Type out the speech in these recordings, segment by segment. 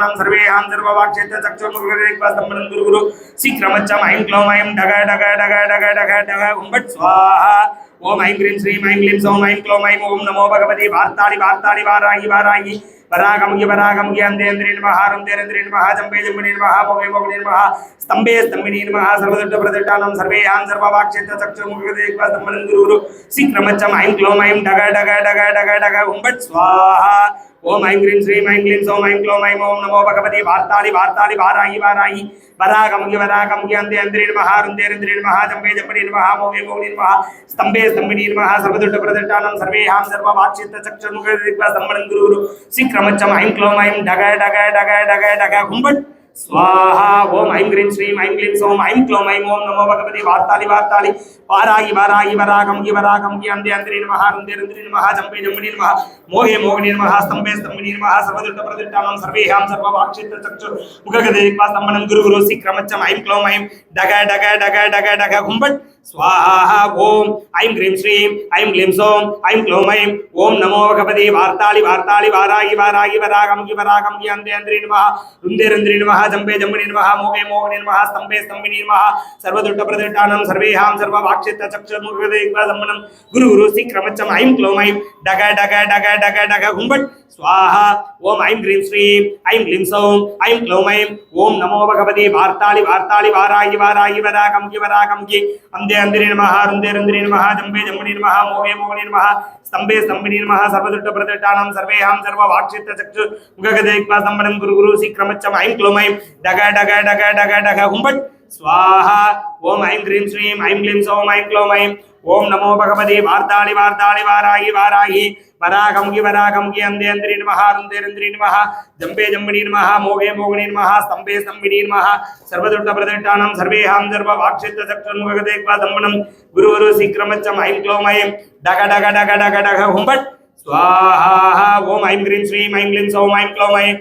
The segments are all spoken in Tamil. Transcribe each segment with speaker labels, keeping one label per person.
Speaker 1: सर्वेहां सर्ववाक्षेत्र चक्षुर्मुखरेक्वास्तम्भनं गुरु गुरु शीघ्रमच्चम ऐं क्लौं ऐं डग डग डग डग डग डग उम्बट् स्वाहा ओम ऐं ह्रीं श्रीं ऐं क्लीं सौं ऐं क्लौं ऐं ॐ नमो भगवते वार्ताळि वार्ताळि वाराहि वाराहि वरागमगि वरागमगि अन्देन्द्रे नमः रुन्देन्द्रे नमः जम्बे जम्बिने नमः भोगे भोगिने नमः स्तम्भे स्तम्भिने नमः सर्वदुष्ट प्रदट्टानं सर्वेहां सर्ववाक्षेत्र चक्षुर्मुखरेक्वास्तम्भनं गुरु गुरु शीघ्रमच्चम ऐं क्लौं ऐं डग डग डग डग डग उम्बट् स्वाहा ఓం ఐం హ్రీం శ్రీం ఐం క్లీం సోం ఐం క్లో ఐం ఓం నమో భగవతి వార్తాది వార్తాది వారాయి వారాయి వరాగముగి వరాగముగి అందే అందిరి నమ రుందేరింద్రి నమ జంబే జంబడి నమ మోగే మోగి నమ స్తంభే స్తంభిని నమ సర్వదుష్ట ప్రదట్టానం సర్వేహాం సర్వ సర్వవాచ్యత చక్షుర్ముఖ శ్రీక్రమచ్చం ఐం క్లో ఐం డగ డగ డగ డగ డగ గుంబట్ ஸ்வாஹா ஓம் ஐம் கிரீம் ஸ்ரீம் ஐம் கிளீம் சோம் ஐம் க்ளோம் ஐம் ஓம் நமோ பகவதி வார்த்தாலி வார்த்தாலி. வாராகி வாராகி வராகம் கி வராகம் கி அந்தே அந்திரி நமஹா அந்தே அந்திரி நமஹா ஜம்பே ஜம்பி நமஹா மோகே மோகனி நமஹா ஸ்தம்பே ஸ்தம்பினி நமஹா சர்வதுட்ட பிரதிட்டாமம் சர்வேஹாம் சர்வ வாக்ஷேத்ர சக்ஷு முககதி ஸ்தம்பனம் குரு குரு சி கிரமச்சம் ஐம் க்ளோம் ஐம் டக டக டக டக டக கும்பட் स्वाहा ओम। ऐं ह्रीं श्रीं, ऐं क्लीं सौं ऐं क्लौं ॐ नमो भगवते वार्ताळि वार्ताळि वाराहि वाराहि वरागमगि वरागमगि अन्ते अन्त्रे नमः रुन्त्रे नमः जम्बे जम्बिने नमः मोहे मोहिने नमः, स्तम्भे स्तम्भिने नमः सर्वदुष्ट प्रदट्टानं सर्वेहां सम्मनं गुरु गुरु ऐं क्लौं डग डग डग डग डग हुम्बट् स्वाहा ओम, ऐं ह्रीं श्रीं, ऐं क्लीं सौं ऐं क्लौं ऐं नमो भगवते वार्ताळि वार्ताळि वाराहि वाराहि वरागमगि वरागमगि अन्ते अन्दिरे नमः रुन्ते रुन्दिरे नमः जम्बे जम्बिने नमः मोहे मोहिने नमः स्तम्भे स्तम्भिने नमः सर्वदुष्ट प्रदट्टानं सर्वेहां सर्ववाक्षित्र चक्षु मुखगदेक्वा सम्मनं गुरु गुरु शीघ्रमच्चम ऐं क्लौं ऐं डग डग डग डग डग हुम्बट् స్వాహ. ఓం ఐం హ్రీం శ్రీం ఐం క్లీం సౌం ఐం క్లోం ఐం ఓం నమో భగవతి వార్తాళి వార్తాళి వారాహి వారాహి వరాగంకి వరాగంకి అందే అంద్రి నమ రుందేరంద్రి నమ. జంబే జంబిని నమ మోగే మోగిని నమ స్తంభే స్తంభిని నమ. సర్వదుట్ట ప్రతిష్టానం సర్వేహాం సర్వ వాక్షిత్వ చక్రముఖతే క్వాదంబనం గురువరు శీక్రమచ్చం ఐం క్లోం ఐం డగ డగ డగ డగ డగ హుంబట్. స్వాహ. ఓం ఐం హ్రీం శ్రీం ఐం క్లీం సౌం ఐం క్లోం ఐం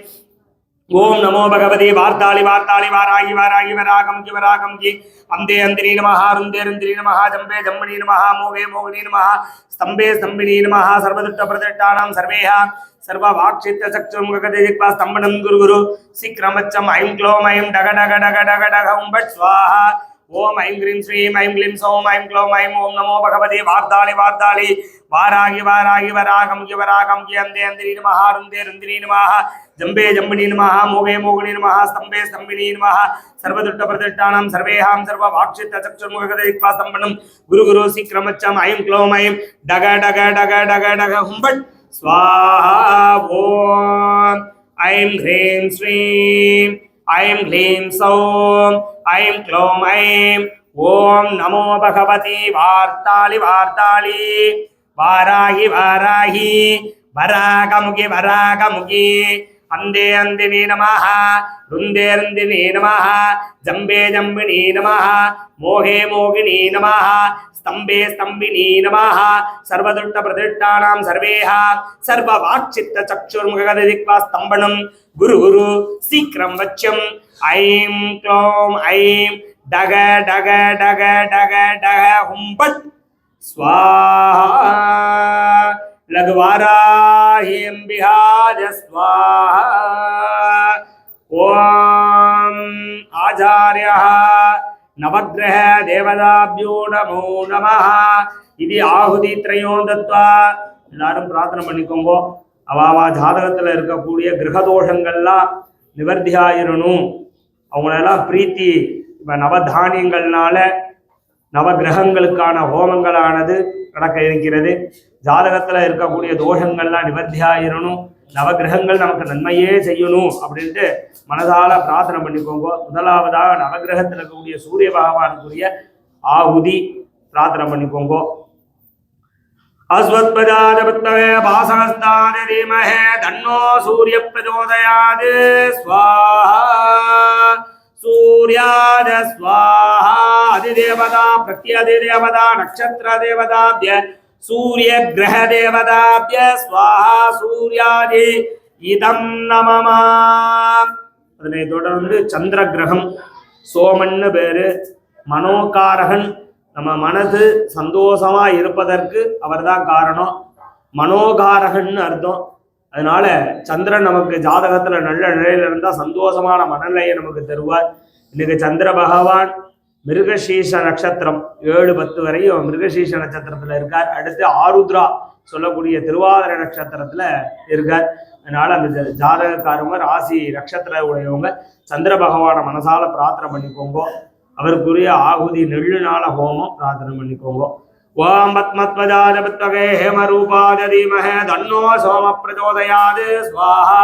Speaker 1: ஓம் நமோ பகவதி வார்த்தாளி வார்த்தாளி வாராகி வாராகி வராகம் கி வராகம் கி. அந்தே அந்திரி நமஹா ருந்தே ருந்திரி நமஹ ஜம்பே ஜம்பணி நமஹா மோகே மோகினி நமஹா ஸ்தம்பே ஸ்தம்பினி நமஹா சர்வதுட்ட பிரதிஷ்டானாம் சர்வேஹா. சர்வ வாக்ஷித்த சக்ஷும் ககதிக்வா ஸ்தம்பனம் குரு குரு. சீக்கிரமச்சம் ஐம் க்ளோம் ஐம் டக டக டக டக டக உம் பட் ஸ்வாஹா ஓம் ஐம் கிரீம் ஸ்ரீம் ஐம் கிளீம் சோம் ஐம் க்ளோம் ஐம் ஓம் நமோ பகவதி வார்த்தாளி வார்த்தாளி. வாராகி வாராகி வராகம் கி வராகம் கி அந்தே அந்திரி நமஹ ருந்தே ருந்திரி நமஹ. ஜம்பே ஜம்பினி நமஹ மோகே மோகினி நமஹ ஸ்தம்பே ஸ்தம்பினி நமஹ. சர்வதுட்ட பிரதிஷ்டானம் சர்வேஹாம் சர்வ வாக்ஷித்த சக்ஷுர்முகதைக்வா ஸ்தம்பனம். குரு குரு சீக்கிரமச்சம் ஐம் க்ளோம் ஐம். டக டக டக டக டக ஹும்பட். ஸ்வாஹா ஓம் ஐம் ஹ்ரீம் ஸ்ரீம் ఐం హ్లీం సౌం ఐం క్లౌం ఐం ఓం నమో భగవతి వార్తాళి వార్తాళి వారాహి వారాహి వరాగముగి వరాగముగి अन्धे अन्दिने नमः रुन्दे रुन्दिने नमः जम्बे जम्बिनी नमः मोहे मोहिनी नमः स्तम्भे स्तम्भिनी नमः सर्वदुष्ट प्रतिष्ठानां सर्वेह सर्ववाक्चित्त चक्षुर्मुखगदिक्वा स्तम्भनं गुरु गुरु शीघ्रं वच्यम् ऐं क्लौं ऐं डग डग डग डग डग हुम्पट् स्वाहा லகுவாராஹிம்பிகாஜ ஸ்வாஹா ஓம் ஆச்சாரியா நவகிரக தேவதாபியோ நமோ நம இது ஆகுதி திரையோந்தத்வா எல்லாரும் பிரார்த்தனை பண்ணிக்கோங்கோ. அவாவா ஜாதகத்தில் இருக்கக்கூடிய கிரகதோஷங்கள்லாம் நிவர்த்தி ஆயிரணும். அவங்களெல்லாம் பிரீத்தி இப்போ நவதானியங்கள்னால நவகிரகங்களுக்கான ஹோமங்களானது நடக்க இருக்கிறது. ஜாதகத்தில் இருக்கக்கூடிய தோஷங்கள்லாம் நிவர்த்தியாயிரணும் நவகிரகங்கள் நமக்கு நன்மையே செய்யணும் அப்படின்ட்டு மனதால பிரார்த்தனை பண்ணிக்கோங்க. முதலாவதாக நவகிரகத்தில் இருக்கக்கூடிய சூரிய பகவானுக்குரிய ஆகுதி பிரார்த்தனை பண்ணிக்கோங்க. அஸ்வத்பஜாதபத்தவே பாசகஸ்தான தீமஹே தன்னோ சூரிய பிரச்சோதயாது ஸ்வாஹா. சூரியாத ஸ்வாஹா அதிதேவதா பிரத்யதிதேவதா நட்சத்திர தேவதாபிய சூரிய கிரக தேவதாபிய ஸ்வாஹா சூர்யாதி இதம் நமமா அதனை தொடர்ந்து சந்திர கிரகம் சோமன்னு பேரு மனோகாரகன் நம்ம மனது சந்தோஷமா இருப்பதற்கு அவர்தான் காரணம் மனோகாரகன்னு அர்த்தம்
Speaker 2: அதனால சந்திரன் நமக்கு ஜாதகத்துல நல்ல நிலையில இருந்தா சந்தோஷமான மனநிலையை நமக்கு தருவார். இன்னைக்கு சந்திர பகவான் மிருகசீஷ நட்சத்திரம் ஏழு பத்து வரையும் மிருகசீஷ நட்சத்திரத்துல இருக்கார். அடுத்து ஆருத்ரா சொல்லக்கூடிய திருவாதிர நட்சத்திரத்துல இருக்கார். அதனால அந்த ஜாதகக்காரங்க ராசி நட்சத்திர உடையவங்க சந்திர பகவானை மனசால பிரார்த்தனை பண்ணிக்கோங்க. அவருக்குரிய ஆகுதி நெள்ளுநாள ஹோமம் பிரார்த்தனை பண்ணிக்கோங்க. ஓம் பத்மத்வஜாத வித்வகே ஹேமரூபாத தீமஹ தன்னோ சோம பிரச்சோதயாது ஸ்வாஹா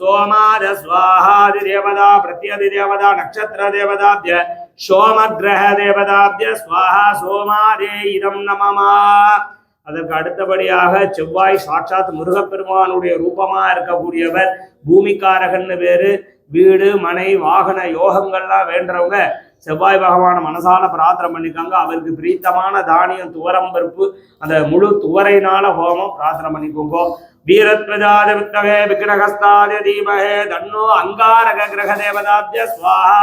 Speaker 2: சோமாத ஸ்வாஹாதி தேவதா பிரத்யதி தேவதா நட்சத்திர தேவதாபிய சோமகிரக தேவதாப்ய ஸ்வாஹா சோமாதே இதம் நமமா அதற்கு அடுத்தபடியாக செவ்வாய் சாட்சாத் முருகப்பெருமானுடைய ரூபமா இருக்கக்கூடியவர் பூமிக்காரகன்னு பேரு. வீடு மனை வாகன யோகங்கள்லாம் வேண்டவங்க செவ்வாய் பகவான மனசால பிரார்த்தனை பண்ணிக்காங்க. அவருக்கு பிரீத்தமான தானியம் துவரம் பருப்பு அந்த முழு துவரைனால ஹோமம் பிரார்த்தனை பண்ணிக்கோங்க. வீரத்வஜாத வித்தகே விக்னகஸ்தாத தீமஹே தன்னோ அங்காரக கிரக தேவதாபிய சுவாஹா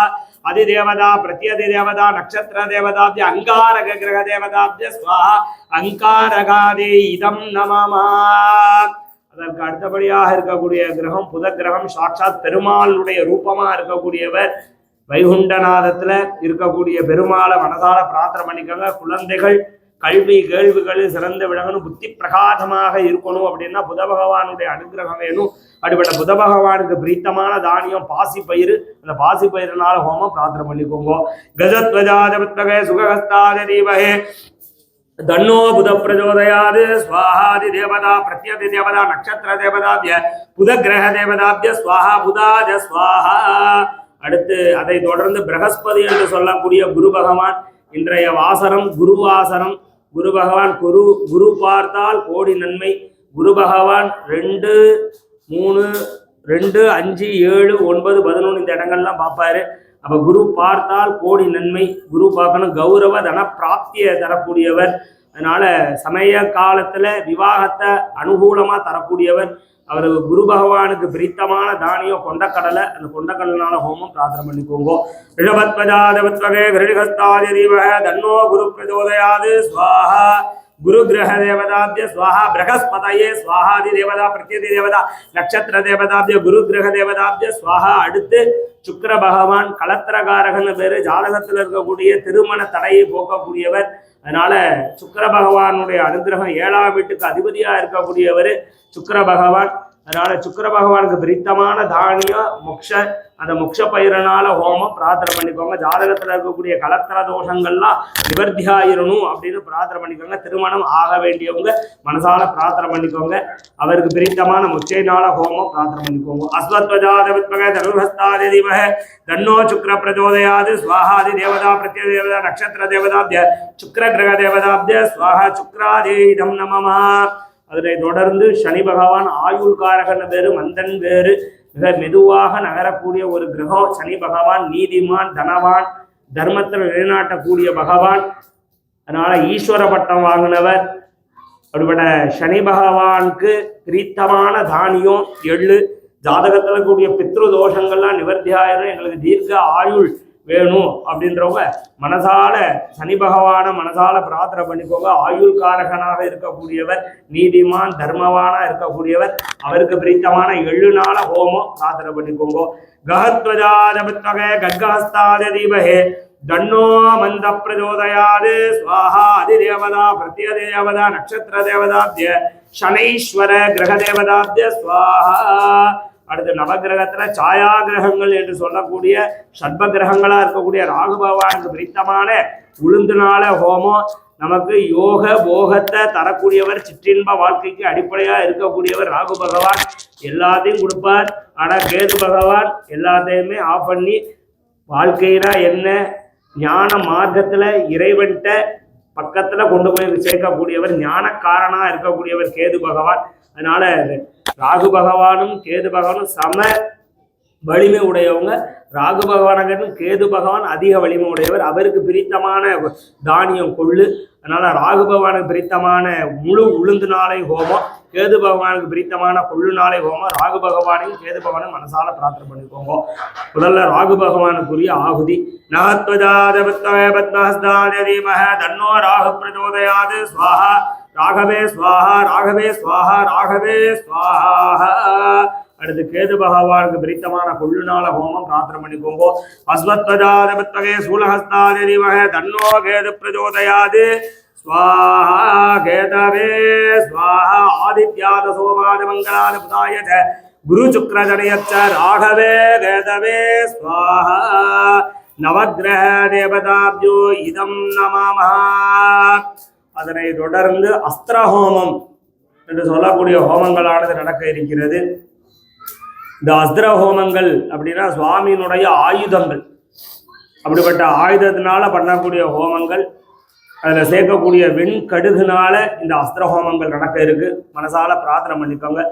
Speaker 2: அதிதேவதா பிரத்யதி தேவதா நட்சத்திர தேவதாபிய அங்காரக கிரக தேவதாபிய சுவாஹா அங்காரகாதே இதம் நமமா அதற்கு அடுத்தபடியாக இருக்கக்கூடிய கிரகம் புத கிரகம் சாட்சாத் பெருமாளுடைய ரூபமா இருக்கக்கூடியவர் வைகுண்டநாதத்துல இருக்கக்கூடிய பெருமாளை மனதால பிரார்த்தனை பண்ணிக்கோங்க. குழந்தைகள் கல்வி கேள்விகள் சிறந்து விளங்கணும். புத்தி பிரகாசமாக இருக்கணும் அப்படின்னா புத பகவானுடைய அனுகிரகம் வேணும். அப்படிப்பட்ட புத பகவானுக்கு பிரீத்தமான தானியம் பாசி பயிறு. அந்த பாசி பயிரினால ஹோமம் பிரார்த்தனை பண்ணிக்கோங்க. கஜத்வஜாதபுத்தகே சுகஹஸ்தாத தீபகே. தன்னோ புத பிரஜோதயாது. ஸ்வாஹாதி தேவதா பிரத்யதி தேவதா நட்சத்திர தேவதாபிய புத கிரக தேவதாபிய ஸ்வாஹா புதாஜ ஸ்வாஹா அடுத்து அதை தொடர்ந்து பிரகஸ்பதி என்று சொல்லக்கூடிய குரு பகவான் இன்றைய வாசனம் குரு வாசனம். குரு பகவான் குரு குரு பார்த்தால் கோடி நன்மை. குரு பகவான் ரெண்டு மூணு ரெண்டு அஞ்சு ஏழு ஒன்பது பதினொன்று இந்த இடங்கள்லாம் பார்ப்பாரு. அப்ப குரு பார்த்தால் கோடி நன்மை. குரு பார்க்கணும் கௌரவ தன பிராப்தியை தரக்கூடியவர். அதனால சமய காலத்துல விவாகத்தை அனுகூலமா தரக்கூடியவர் அவர் குரு பகவானுக்கு பிரித்தமான தானியம் கொண்டக்கடலை அந்த கொண்டக்கடலான ஹோமம் பிரார்த்தனை பண்ணிக்கோங்க. ரிஷபத்வஜாதவத்வகே கிருணிகஸ்தாதி தீபக தன்னோ குரு பிரஜோதயாது ஸ்வாஹா குரு கிரக தேவதாபிய ஸ்வாஹா பிரகஸ்பதையே ஸ்வாஹாதி தேவதா பிரத்யதி தேவதா நட்சத்திர தேவதாபிய குரு கிரக தேவதாபிய ஸ்வாஹா அடுத்து சுக்கர பகவான் கலத்திரகாரகன் பேரு ஜாதகத்தில் இருக்கக்கூடிய திருமண தடையை போக்கக்கூடியவர் அதனால சுக்கிர பகவானுடைய அனுகிரகம் ஏழாம் வீட்டுக்கு அதிபதியாக இருக்கக்கூடியவர் சுக்கிர பகவான். அதனால சுக்கர பகவானுக்கு பிரித்தமான தானியம் மொக்ஷ அந்த மொக்ஷ பயிரனால ஹோமம் பிரார்த்தனை பண்ணிக்கோங்க. ஜாதகத்துல இருக்கக்கூடிய கலத்தர தோஷங்கள்லாம் நிவர்த்தியாயிரணும் அப்படின்னு பிரார்த்தனை பண்ணிக்கோங்க. திருமணம் ஆக வேண்டியவங்க மனசால பிரார்த்தனை பண்ணிக்கோங்க. அவருக்கு பிரித்தமான முச்சைனால ஹோமம் பிரார்த்தனை பண்ணிக்கோங்க. அஸ்வத்வஜாதவித்மக தனுர்ஹஸ்தாதி தீமக தன்னோ சுக்ர பிரச்சோதயாது. ஸ்வாஹாதி தேவதா பிரத்ய தேவதா நட்சத்திர தேவதாபிய சுக்கர கிரக தேவதாப்திய ஸ்வாஹா சுக்கராதி இதம் நமமா அதனை தொடர்ந்து சனி பகவான் ஆயுள்காரகன் பேரு மந்தன் பேரு மிக மெதுவாக நகரக்கூடிய ஒரு கிரகம் சனி பகவான் நீதிமான் தனவான் தர்மத்தில் நிலைநாட்டக்கூடிய பகவான். அதனால ஈஸ்வர பட்டம் வாங்கினவர். அப்படிப்பட்ட சனி பகவானுக்கு பிரீத்தமான தானியம் எள்ளு ஜாதகத்தில் கூடிய பித்ரு தோஷங்கள்லாம் நிவர்த்தி ஆயிரும் எங்களுக்கு தீர்க்க ஆயுள் வேணும் அப்படின்றவங்க மனசால சனி பகவான மனசால பிரார்த்தனை பண்ணிக்கோங்க. ஆயுள்காரகனாக இருக்கக்கூடியவர் நீதிமான் தர்மவானா இருக்கக்கூடியவர் அவருக்கு பிரீத்தமான நாள ஹோமம் பிரார்த்தனை பண்ணிக்கோங்க. கஹத்வஜாதபத்வக கர்கஹஸ்தாத தீபகே தன்னோ மந்த பிரஜோதயாது ஸ்வாஹா அதிதேவதா பிரத்ய தேவதா நட்சத்திர தேவதாபிய சனைஸ்வர கிரக தேவதாபிய ஸ்வாஹா அடுத்து நவகிரகத்துல சாயா கிரகங்கள் என்று சொல்லக்கூடிய சர்ப கிரகங்களா இருக்கக்கூடிய ராகு பகவானுக்கு பிரித்தமான உளுந்துனால ஹோமம். நமக்கு யோக போகத்தை தரக்கூடியவர் சிற்றின்ப வாழ்க்கைக்கு அடிப்படையா இருக்கக்கூடியவர் ராகு பகவான். எல்லாத்தையும் கொடுப்பார். ஆனா கேது பகவான் எல்லாத்தையுமே ஆஃப் பண்ணி வாழ்க்கையில என்ன? ஞான மார்க்கத்துல இறைவன்கிட்ட பக்கத்துல கொண்டு போய் சேர்க்கக்கூடியவர் ஞானக்காரனா இருக்கக்கூடியவர் கேது பகவான். அதனால ராகு பகவானும் கேது பகவானும் சம வலிமை உடையவங்க. ராகு பகவானகனும் கேது பகவான் அதிக வலிமை உடையவர். அவருக்கு பிரித்தமான தானியம் கொள்ளு. அதனால ராகு பகவானுக்கு பிரித்தமான முழு உளுந்து நாளை ஹோமம். கேது பகவானுக்கு பிரித்தமான கொள்ளு நாளை ஹோமம். ராகு பகவானையும் கேது பகவானையும் மனசால பிரார்த்தனை பண்ணிக்கோங்க. முதல்ல ராகு பகவானுக்குரிய ஆகுதி. நகத்வஜாத பத்மஹஸ்தாத தீமஹ. தன்னோ ராகு பிரச்சோதயாது. சுவாஹா. ராகவே ஸ்வாஹா ராகவே ஸ்வாஹா ராகவே ஸ்வாஹா அடுத்து கேது பகவானுக்கு பிரித்தமான கொள்ளுநாள ஹோமம் பிரார்த்தனை பண்ணிக்கோங்க அஸ்மத்வஜாதபத்வகே சூலஹஸ்தாதி தீமஹ தன்னோ கேது பிரஜோதயாது. ஸ்வாஹா கேதவே ஸ்வாஹா ஆதித்யாத சோமாத மங்களாத புதாய குரு சுக்கரஜனயச்ச ராகவே கேதவே ஸ்வாஹா நவகிரக தேவதாப்ஜோ இதம் நமாமஹ. அதனை தொடர்ந்து அஸ்திர ஹோமம் என்று சொல்லக்கூடிய ஹோமங்களானது நடக்க இருக்கிறது. இந்த அஸ்திர ஹோமங்கள் அப்படின்னா சுவாமியினுடைய ஆயுதங்கள். அப்படிப்பட்ட ஆயுதத்தினால பண்ணக்கூடிய ஹோமங்கள் அதில் சேர்க்கக்கூடிய வெண்கடுகுனால இந்த அஸ்திர ஹோமங்கள் நடக்க இருக்கு. மனசால பிரார்த்தனை பண்ணிக்கோங்க.